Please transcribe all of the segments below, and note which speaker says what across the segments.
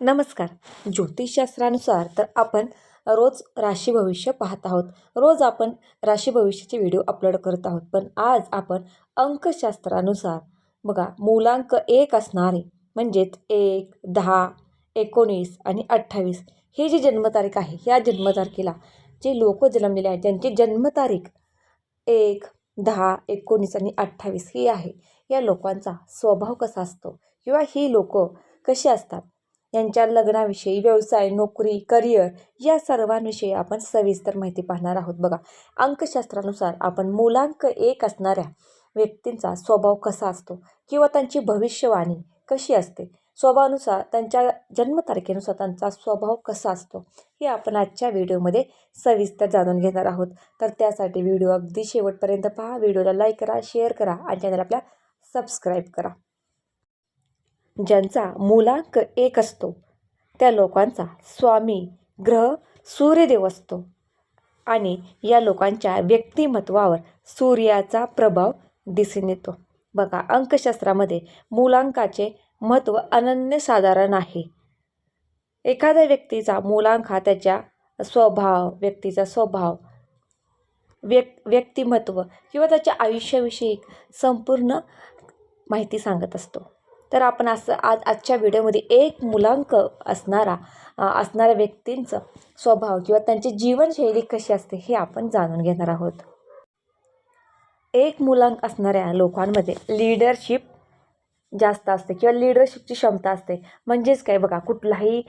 Speaker 1: नमस्कार. ज्योतिषशास्त्रानुसार तर आपण रोज राशी भविष्य पाहत आहोत. रोज आपण राशी भविष्याचे व्हिडिओ अपलोड करत आहोत. पण आज आपण अंकशास्त्रानुसार बघा मूलांक एक असणारे म्हणजेच एक दहा एकोणीस आणि अठ्ठावीस ही जी जन्मतारीख आहे ह्या जन्मतारखेला जे लोक जन्मलेले आहेत ज्यांची जन्मतारीख एक दहा एकोणीस आणि अठ्ठावीस ही आहे. या लोकांचा स्वभाव कसा असतो? किंवा ही लोक कशी असतात? यांच्या लग्नाविषयी व्यवसाय नोकरी करिअर या सर्वांविषयी आपण सविस्तर माहिती पाहणार आहोत. बघा अंकशास्त्रानुसार आपण मूलांक एक असणाऱ्या व्यक्तींचा स्वभाव कसा असतो किंवा त्यांची भविष्यवाणी कशी असते? स्वभावानुसार त्यांच्या जन्मतारखेनुसार त्यांचा स्वभाव कसा असतो? हे आपण आजच्या व्हिडिओमध्ये सविस्तर जाणून घेणार आहोत. तर त्यासाठी व्हिडिओ अगदी शेवटपर्यंत पहा. व्हिडिओला लाईक करा शेअर करा आणि चॅनल आपल्या सबस्क्राईब करा. ज्यांचा मूलांक एक असतो त्या लोकांचा स्वामी ग्रह सूर्यदेव असतो. आणि या लोकांच्या व्यक्तिमत्वावर सूर्याचा प्रभाव दिसून येतो. बघा अंकशास्त्रामध्ये मूलांकाचे महत्त्व अनन्यसाधारण आहे. एखाद्या व्यक्तीचा मूलांक हा त्याच्या स्वभाव व्यक्तीचा स्वभाव व्यक् व्यक्तिमत्व किंवा त्याच्या आयुष्याविषयी संपूर्ण माहिती सांगत असतो. तर आपण असं आज आजच्या व्हिडिओमध्ये एक मुलांक असणारा असणाऱ्या व्यक्तींचं स्वभाव किंवा त्यांची जीवनशैली कशी असते हे आपण जाणून घेणार आहोत. एक मुलांक असणाऱ्या लोकांमध्ये लिडरशिप जास्त असते किंवा लिडरशिपची क्षमता असते. म्हणजेच काय बघा कुठलाही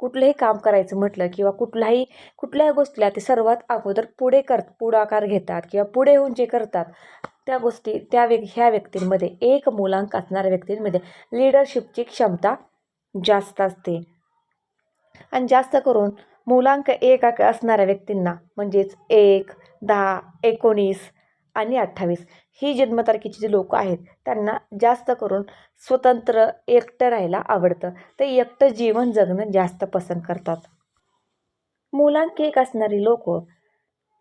Speaker 1: कुठलंही काम करायचं म्हटलं किंवा कुठलाही कुठल्याही गोष्टीला ते सर्वात अगोदर पुढे कर पुढाकार घेतात किंवा पुढे होऊन जे करतात त्या गोष्टी त्या व्य ह्या व्यक्तींमध्ये एक मूलांक असणाऱ्या व्यक्तींमध्ये लिडरशिपची क्षमता जास्त असते. आणि जास्त करून मूलांक एक असणाऱ्या व्यक्तींना म्हणजेच एक दहा एकोणीस आणि अठ्ठावीस ही जन्मतारखेची जी लोकं आहेत त्यांना जास्त करून स्वतंत्र एकटं राहायला आवडतं. ते एकटं जीवन जगणं जास्त पसंत करतात. मूलांक एक असणारी लोक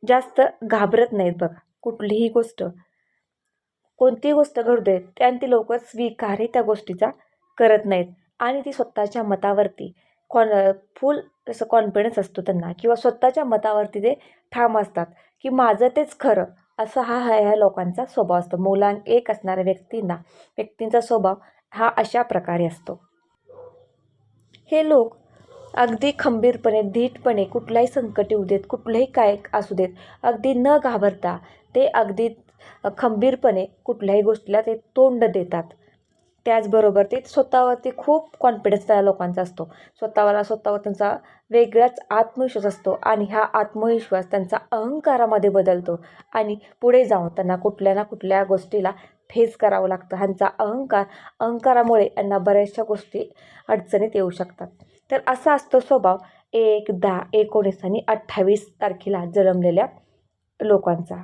Speaker 1: जास्त घाबरत नाहीत बघा कुठलीही गोष्ट. कोणतीही गोष्ट घडू देत आणि ती लोक स्वीकारही त्या गोष्टीचा करत नाहीत. आणि ती स्वतःच्या मतावरती कॉन फुल असं कॉन्फिडन्स असतो त्यांना किंवा स्वतःच्या मतावरती ते ठाम असतात की माझं तेच खरं. असा हा ह्या लोकांचा स्वभाव असतो. मुलांक एक असणाऱ्या व्यक्तींना व्यक्तींचा स्वभाव हा अशा प्रकारे असतो. हे लोक अगदी खंबीरपणे धीटपणे कुठलाही संकट येऊ देत कुठलंही काय असू देत अगदी न घाबरता ते अगदी खंबीरपणे कुठल्याही गोष्टीला ते तोंड देतात. त्याचबरोबर ते स्वतःवरती खूप कॉन्फिडन्स त्या लोकांचा असतो. स्वतःला स्वतःवर त्यांचा वेगळाच आत्मविश्वास असतो आणि हा आत्मविश्वास त्यांचा अहंकारामध्ये बदलतो आणि पुढे जाऊन त्यांना कुठल्या ना कुठल्या गोष्टीला फेस करावं लागतं. ह्यांचा अहंकार अहंकारामुळे यांना बऱ्याचशा गोष्टी अडचणीत येऊ शकतात. तर असा असतो स्वभाव एक दहा एकोणीस आणि अठ्ठावीस तारखेला जन्मलेल्या लोकांचा.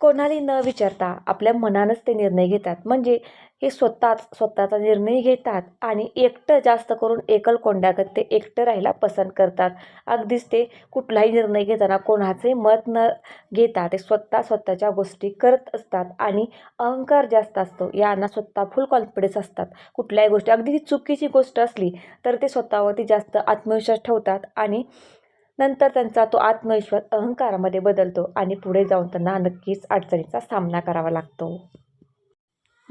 Speaker 1: कोणालाही न विचारता आपल्या मनानंच ते निर्णय घेतात. म्हणजे हे स्वतःच स्वतःचा निर्णय घेतात आणि एकटं जास्त करून एकल कोंड्यागत ते एकटं राहायला पसंत करतात. अगदीच ते कुठलाही निर्णय घेताना कोणाचे मत न घेता ते स्वतः स्वतःच्या गोष्टी करत असतात आणि अहंकार जास्त असतो. यांना स्वतः फुल कॉन्फिडन्स असतात. कुठल्याही गोष्टी अगदी ती चुकीची गोष्ट असली तर ते स्वतःवरती जास्त आत्मविश्वास ठेवतात आणि नंतर त्यांचा तो आत्मविश्वास अहंकारामध्ये बदलतो आणि पुढे जाऊन त्यांना नक्कीच अडचणीचा सामना करावा लागतो.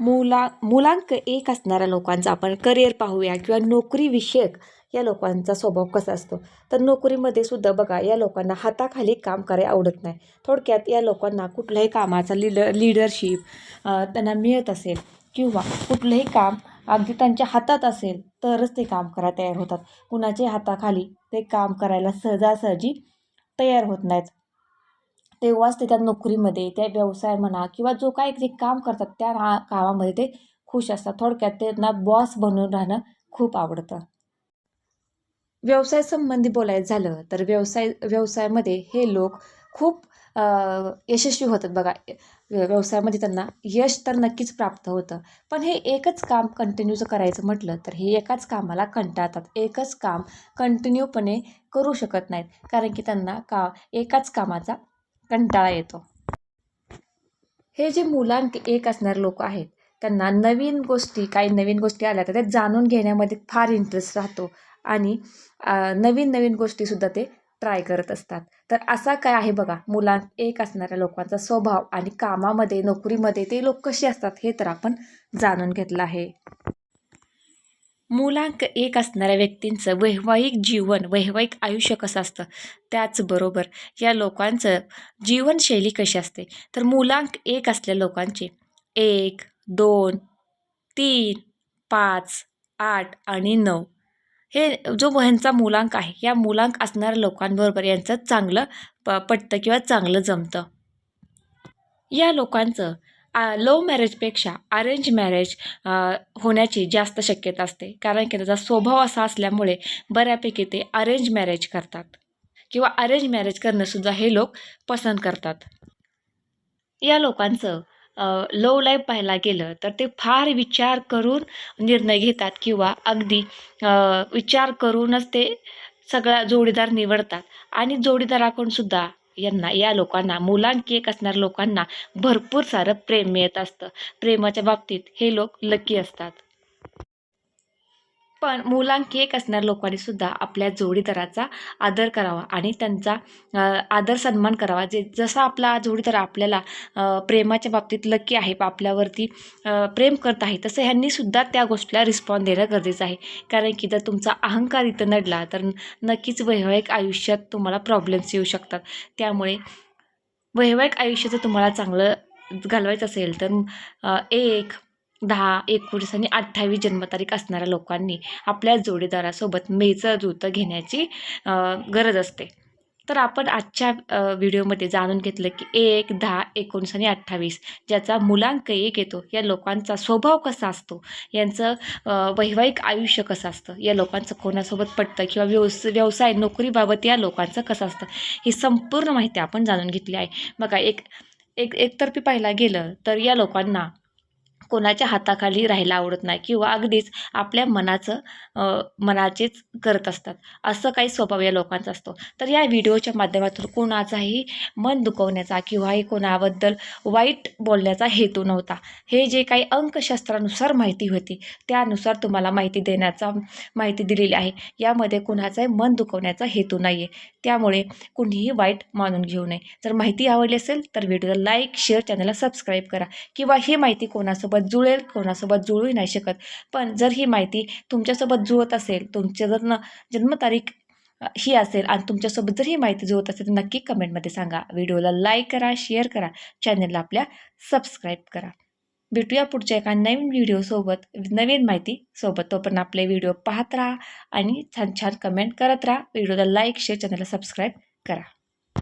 Speaker 1: मुला मुलांक एक असणाऱ्या लोकांचा आपण करिअर पाहूया किंवा नोकरीविषयक या लोकांचा स्वभाव कसा असतो. तर नोकरीमध्ये सुद्धा बघा या लोकांना हाताखाली काम करायला आवडत नाही. थोडक्यात या लोकांना कुठल्याही कामाचा लिडर लिडरशिप त्यांना मिळत असेल किंवा कुठलंही काम अगदी त्यांच्या हातात असेल तरच ते काम करायला तयार होतात. कुणाच्या हाताखाली ते काम करायला सहजासहजी तयार होत नाहीत. तेव्हाच ते त्या नोकरीमध्ये त्या व्यवसाय म्हणा किंवा जो काय ते काम करतात त्या कामामध्ये ते खुश असतात. थोडक्यात त्यांना बॉस बनून राहणं खूप आवडतं. व्यवसाय संबंधी बोलायचं झालं तर व्यवसाय व्यवसायामध्ये हे लोक खूप यशस्वी होतात बघा. व्यवसायामध्ये त्यांना यश तर नक्कीच प्राप्त होतं. पण हे एकच काम कंटिन्यूचं करायचं म्हटलं तर हे एकाच कामाला कंटाळतात. एकच काम कंटिन्यूपणे करू शकत नाहीत. कारण की त्यांना का एकाच कामाचा कंटाळा येतो. हे जे मुलांक एक असणारे लोक आहेत त्यांना नवीन गोष्टी काही नवीन गोष्टी आल्या तर त्या जाणून घेण्यामध्ये फार इंटरेस्ट राहतो. आणि नवीन नवीन गोष्टीसुद्धा ते ट्राय करत असतात. तर असा काय आहे बघा मुलां एक असणाऱ्या लोकांचा स्वभाव आणि कामामध्ये नोकरीमध्ये ते लोक कसे असतात हे तर आपण जाणून घेतलं आहे. मुलांक एक असणाऱ्या व्यक्तींचं वैवाहिक जीवन वैवाहिक आयुष्य कसं असतं? त्याचबरोबर या लोकांचं जीवनशैली कशी असते? तर मुलांक एक असलेल्या लोकांचे एक दोन तीन पाच आठ आणि नऊ हे जो ह्यांचा मुलांक आहे या मुलांक असणाऱ्या लोकांबरोबर यांचं चांगलं प पटतं किंवा चांगलं जमतं. या लोकांचं लो मॅरेजपेक्षा अरेंज मॅरेज होण्याची जास्त शक्यता असते. कारण की त्याचा स्वभाव असा असल्यामुळे बऱ्यापैकी ते अरेंज मॅरेज करतात. किंवा अरेंज मॅरेज करणंसुद्धा हे लोक पसंत करतात. या लोकांचं लव लाईफ पाहायला गेलं तर ते फार विचार करून निर्णय घेतात किंवा अगदी विचार करूनच ते सगळा जोडीदार निवडतात. आणि जोडीदाराकडून सुद्धा यांना या लोकांना मुलांकी एक असणाऱ्या लोकांना भरपूर सारं प्रेम मिळत असतं. प्रेमाच्या बाबतीत हे लोक लकी असतात. पण मुलांकी एक असणाऱ्या लोकांनी सुद्धा आपल्या जोडीदाराचा आदर करावा आणि त्यांचा आदर सन्मान करावा. जे जसा आपला जोडीदार आपल्याला प्रेमाच्या बाबतीत लकी आहे आपल्यावरती प्रेम करत आहे तसं ह्यांनी सुद्धा त्या गोष्टीला रिस्पॉन्स देणं गरजेचं आहे. कारण की जर तुमचा अहंकार इथं नडला तर नक्कीच वैवाहिक आयुष्यात तुम्हाला प्रॉब्लेम्स येऊ शकतात. त्यामुळे वैवाहिक आयुष्य जर तुम्हाला चांगलं घालवायचं असेल तर एक दहा एकोणीस आणि अठ्ठावीस जन्मतारीख असणाऱ्या लोकांनी आपल्या जोडीदारासोबत मेचं दूत घेण्याची गरज असते. तर आपण आजच्या व्हिडिओमध्ये जाणून घेतलं की एक दहा एकोणीस आणि अठ्ठावीस ज्याचा मुलांक एक येतो या लोकांचा स्वभाव कसा असतो यांचं वैवाहिक आयुष्य कसं असतं या लोकांचं कोणासोबत पटतं किंवा व्यवस व्यवसाय नोकरीबाबत या लोकांचं कसं असतं ही संपूर्ण माहिती आपण जाणून घेतली आहे. बघा एक एक एकतर्फी पाहायला गेलं तर या लोकांना कोणाच्या हाताखाली राहायला आवडत नाही किंवा अगदीच आपल्या मनाचं मनाचेच करत असतात. असं काही स्वभाव या लोकांचा असतो. तर या व्हिडिओच्या माध्यमातून कोणाचाही मन दुखवण्याचा किंवा हे कोणाबद्दल वाईट बोलण्याचा हेतू नव्हता. हे जे काही अंकशास्त्रानुसार माहिती होती त्यानुसार तुम्हाला माहिती देण्याचा माहिती दिलेली आहे. यामध्ये कुणाचाही मन दुखवण्याचा हेतू नाही आहे त्यामुळे कुणीही वाईट मानून घेऊ नये. जर माहिती आवडली असेल तर व्हिडिओला लाईक शेअर चॅनलला सबस्क्राईब करा. किंवा ही माहिती कोणासोबत जुळेल कोणासोबत जुळूही नाही शकत. पण जर ही माहिती तुमच्यासोबत जुळत असेल तुमच्या जर न जन्मतारीख ही असेल आणि तुमच्यासोबत जर ही माहिती जुळत असेल तर नक्की कमेंटमध्ये सांगा. व्हिडिओला लाईक करा शेअर करा. चॅनलला आपल्या सबस्क्राईब करा. भेटूया पुढच्या एका नवीन व्हिडिओसोबत नवीन माहिती सोबत. तोपर्यंत आपले व्हिडिओ पाहत राहा आणि छान छान कमेंट करत राहा. व्हिडिओला लाईक शेअर चॅनलला सबस्क्राईब करा.